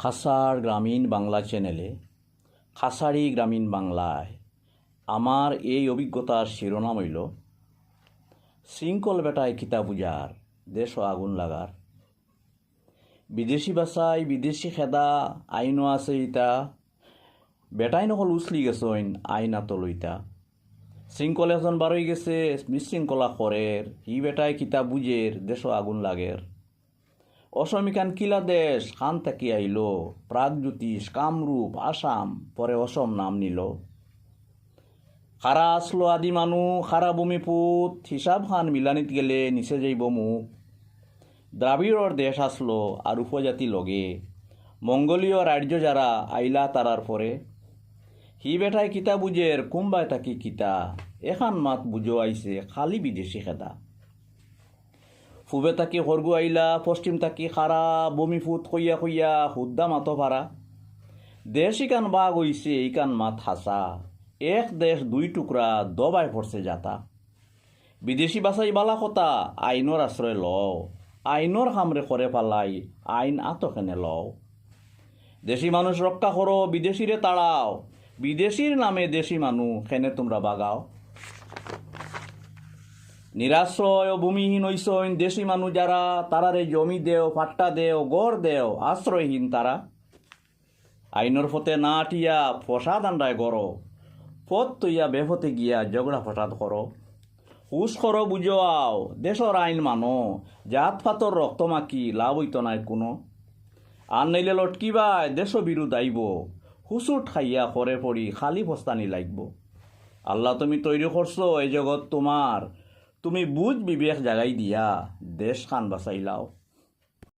খাসার গ্রামীণ বাংলা চ্যানেলে, খাসারি গ্রামীণ বাংলায় আমার এই অভিজ্ঞতার শিরোনাম হইল শৃঙ্খল বেটায় কিতা বুঝার দেশ আগুন লাগার। বিদেশি ভাষায় বিদেশি খেদা আইনও আছে ইতা। বেটাই নকল উচলি গেছইন, আইন আতলইতা শৃঙ্খল এখন বারই গেছে বিশৃঙ্খলা করের, হি বেটায় কিতা বুঝের দেশ আগুন লাগের। অসমিকান কিলা দেশ, খান থাকি আইল। প্রাগজ্যোতিষ কামরূপ, আসাম, পরে অসম নাম নিল। খারা আসলো আদি মানু, খারা ভূমিপুত হিসাব খান মিলানিত গেলে নিচে যাইব মুখ। দ্রাবিড়র দেশ আসলো আর উপজাতি লগে। মঙ্গলীয় রাজ্য যারা আইলা তারার পরে। হি বেটায় কিতা বুঝের কুম্বায় থাকি কিতা। এখান মাত বুঝো আইছে খালি বিদেশি খেদা। ফুবে তাকি হরগু আইলা পশ্চিম তাকি খারা বমিফুত কইয়া কইয়া হুদ্দা মাতো ভাড়া দেশ ইকান বাঘ হইছে ইকান মাত হাসা এক দেশ দুই টুকরা দবাই পড়ছে যাতা বিদেশি বাসাই বালা কথা আইনর আশ্রয় লও। আইনর হামরে করে পালাই আইন আতখানে লও। দেশি মানুষ রক্ষা করো বিদেশিরে তাড়াও। বিদেশির নামে দেশি মানুষ খেনে তোমরা বাগাও। নিরাশ্রয় ভূমিহীন ঐসইন দেশি মানুষ যারা, তারারে জমি দেও ফাট্টা দেও, গড় দেও, আশ্রয়হীন তারা। আইনর ফতে না আটিয়া ফসা দান্ডায় গড়, পথ তৈয়া বেফতে গিয়া ঝগড়া ফসাদ করো। হুস করো বুঝোয়াও দেশর আইন মানো, জাত ফাতর রক্ত মাকি লাভ হইত নাই কোনো। আর নইলে লটকিবাই দেশ বিরুদ্ধ আইব হুসুট খাইয়া করে পড়ি খালি ফস্তানি লাগব। আল্লাহ তুমি তৈরি করছ এই জগৎ তোমার তুমি বুঝ বিবেক জাগাই দিয়া দেশ খান বাঁচাইলাও